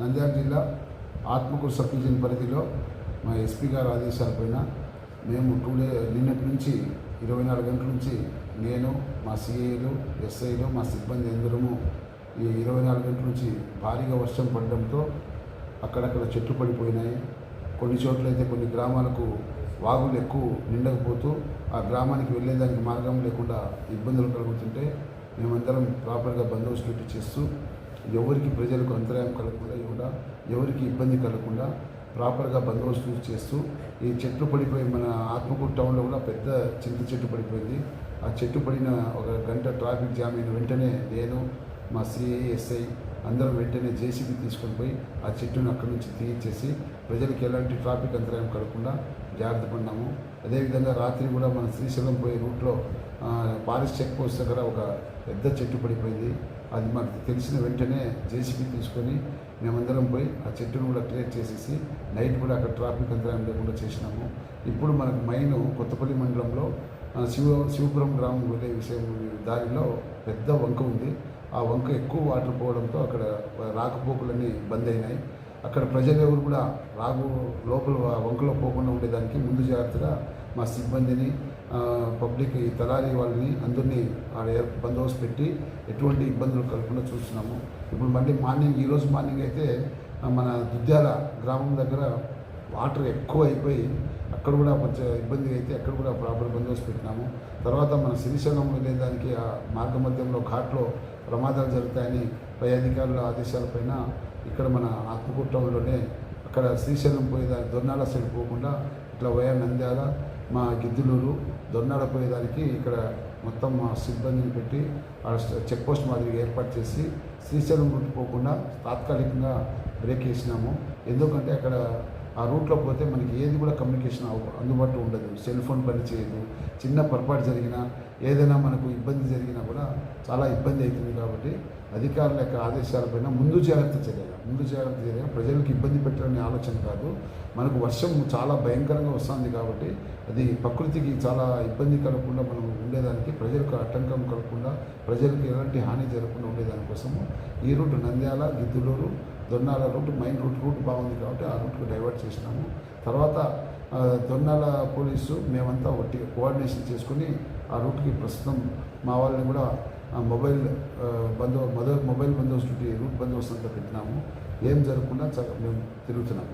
నంద్యాల జిల్లా Atmakur sub division పరిధిలో మా ఎస్పీ గారి ఆదేశాలపైన మేము టూ డే నిన్నటి నుంచి ఇరవై నాలుగు గంటల నుంచి నేను మా సిఐలు ఎస్ఐలు మా సిబ్బంది అందరము ఈ ఇరవై నాలుగు గంటల నుంచి భారీగా వర్షం పడడంతో అక్కడక్కడ చెట్లు పడిపోయినాయి. కొన్ని చోట్ల అయితే కొన్ని గ్రామాలకు వాగులు ఎక్కువ నిండకపోతూ ఆ గ్రామానికి వెళ్ళేదానికి మార్గం లేకుండా ఇబ్బందులు కలుగుతుంటే మేమందరం ప్రాపర్గా బందోబస్తు పెట్టి చేస్తూ ఎవరికి ప్రజలకు అంతరాయం కలగకుండా కూడా ఎవరికి ఇబ్బంది కలగకుండా ప్రాపర్గా బందోబస్తు చేస్తూ ఈ చెట్లు పడిపోయి మన ఆత్మకూరు టౌన్లో కూడా పెద్ద చింత చెట్టు పడిపోయింది. ఆ చెట్టు పడిన ఒక గంట ట్రాఫిక్ జామ్ అయిన వెంటనే నేను మా సిఐఎస్ఐ అందరం వెంటనే జేసీబీ తీసుకొని పోయి ఆ చెట్టును అక్కడి నుంచి తీయించేసి ప్రజలకు ఎలాంటి ట్రాఫిక్ అంతరాయం కలగకుండా జాగ్రత్త పడినాము అదేవిధంగా రాత్రి కూడా మన శ్రీశైలం పోయే రూట్లో పారిస్ చెక్ పోస్ట్ దగ్గర ఒక పెద్ద చెట్టు పడిపోయింది. అది మాకు తెలిసిన వెంటనే జేసీబీ తీసుకొని మేమందరం పోయి ఆ చెట్టును కూడా క్లియర్ చేసేసి నైట్ కూడా అక్కడ ట్రాఫిక్ అంతరాయం లేకుండా చేసినాము. ఇప్పుడు మనకు మైన్ కొత్తపల్లి మండలంలో శివ శివపురం గ్రామం వెళ్ళే విషయం దారిలో పెద్ద వంక ఉంది. ఆ వంక ఎక్కువ వాటర్ పోవడంతో అక్కడ రాకపోకలన్నీ బంద్ అయినాయి. అక్కడ ప్రజలు ఎవరు కూడా రాగు లోపల వంకలో పోకుండా ఉండేదానికి ముందు జాగ్రత్తగా మా సిబ్బందిని పబ్లిక్ ఈ తలారి వాళ్ళని అందరినీ ఆడ బందోబస్తు పెట్టి ఎటువంటి ఇబ్బందులు కలగకుండా చూస్తున్నాము. ఇప్పుడు మళ్ళీ మార్నింగ్ ఈరోజు మార్నింగ్ అయితే మన దుద్యాల గ్రామం దగ్గర వాటర్ ఎక్కువ అయిపోయి అక్కడ కూడా కొంచెం ఇబ్బంది అయితే అక్కడ కూడా ప్రాపర్ బందోబస్తు పెట్టినాము. తర్వాత మన శ్రీశైలం వెళ్ళేదానికి ఆ మార్గ మధ్యంలో ఘాట్లో ప్రమాదాలు జరుగుతాయని పై అధికారుల ఆదేశాలపైన ఇక్కడ మన ఆత్మకూరు టౌన్లోనే అక్కడ శ్రీశైలం పోయేదానికి దొన్నాల సైడ్ పోకుండా ఇట్లా వయా నంద్యాల మా గిద్దులూరు దొర్నాల పోయేదానికి ఇక్కడ మొత్తం మా సిబ్బందిని పెట్టి ఆ చెక్ పోస్ట్ మాదిరిగా ఏర్పాటు చేసి శ్రీశైలం రూట్ పోకుండా తాత్కాలికంగా బ్రేక్ వేసినాము. ఎందుకంటే అక్కడ ఆ రూట్లో పోతే మనకి ఏది కూడా కమ్యూనికేషన్ అవ- అందుబాటులో ఉండదు. సెల్ ఫోన్ పని చేయదు. చిన్న పొరపాటు జరిగినా ఏదైనా మనకు ఇబ్బంది జరిగినా కూడా చాలా ఇబ్బంది అవుతుంది కాబట్టి అధికారుల యొక్క ఆదేశాలపైన ముందు జాగ్రత్త చర్యలు. ముందు జాగ్రత్త చర్య ప్రజలకు ఇబ్బంది పెట్టాలనే ఆలోచన కాదు. మనకు వర్షం చాలా భయంకరంగా వస్తుంది కాబట్టి అది ప్రకృతికి చాలా ఇబ్బంది కలగకుండా మనం ఉండేదానికి ప్రజలకు ఆటంకం కలగకుండా ప్రజలకు ఎలాంటి హాని జరగకుండా ఉండేదానికోసము ఈ route Nandyal Giddalur Donnala route main route route బాగుంది కాబట్టి ఆ రూట్కు డైవర్ట్ చేసినాము. తర్వాత దొన్నాల పోలీసు మేమంతా ఒకటి కోఆర్డినేషన్ చేసుకుని ఆ రూట్కి ప్రస్తుతం మా వాళ్ళని కూడా ఆ మొబైల్ బందో మొద మొబైల్ బందోబస్తు రూట్ బందోబస్తు అంతా పెట్టినాము. ఏం జరగకుండా చక్క మేము తిరుగుతున్నాము.